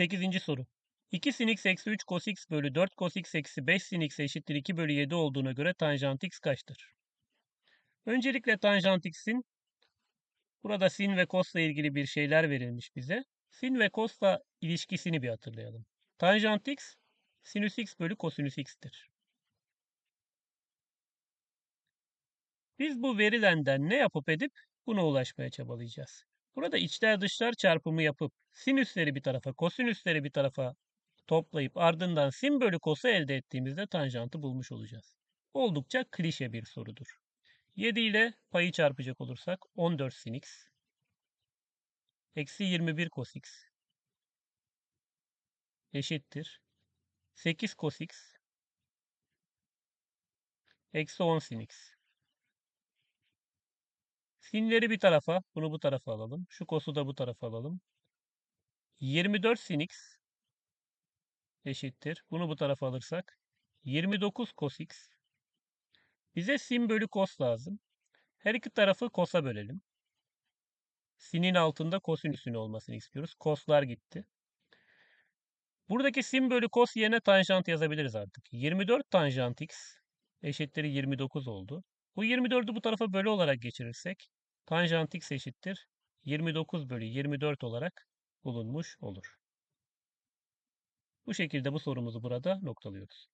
8. soru. 2 sin x eksi 3 cos x bölü 4 cos x eksi 5 sin x eşittir 2 bölü 7 olduğuna göre tanjant x kaçtır? Öncelikle tanjant x'in burada sin ve cos'la ilgili bir şeyler verilmiş bize. Sin ve cos'la ilişkisini bir hatırlayalım. Tanjant x sinüs x bölü kosinüs x'tir. Biz bu verilenden ne yapıp edip buna ulaşmaya çabalayacağız. Burada içler dışlar çarpımı yapıp sinüsleri bir tarafa, kosinüsleri bir tarafa toplayıp ardından sin bölü kosu elde ettiğimizde tanjantı bulmuş olacağız. Oldukça klişe bir sorudur. 7 ile payı çarpacak olursak 14 sin x eksi 21 cos x eşittir 8 cos x eksi 10 sin x. Sinleri bir tarafa, bunu bu tarafa alalım. Şu kosu da bu tarafa alalım. 24 sin x eşittir. Bunu bu tarafa alırsak 29 cos x. Bize sin bölü cos lazım. Her iki tarafı cos'a bölelim. Sinin altında kosinüsün olmasını istiyoruz. Cos'lar gitti. Buradaki sin bölü cos yerine tanjant yazabiliriz artık. 24 tanjant x eşittir 29 oldu. Bu 24'ü bu tarafa bölü olarak geçirirsek tanjant x eşittir 29 bölü 24 olarak bulunmuş olur. Bu şekilde bu sorumuzu burada noktalıyoruz.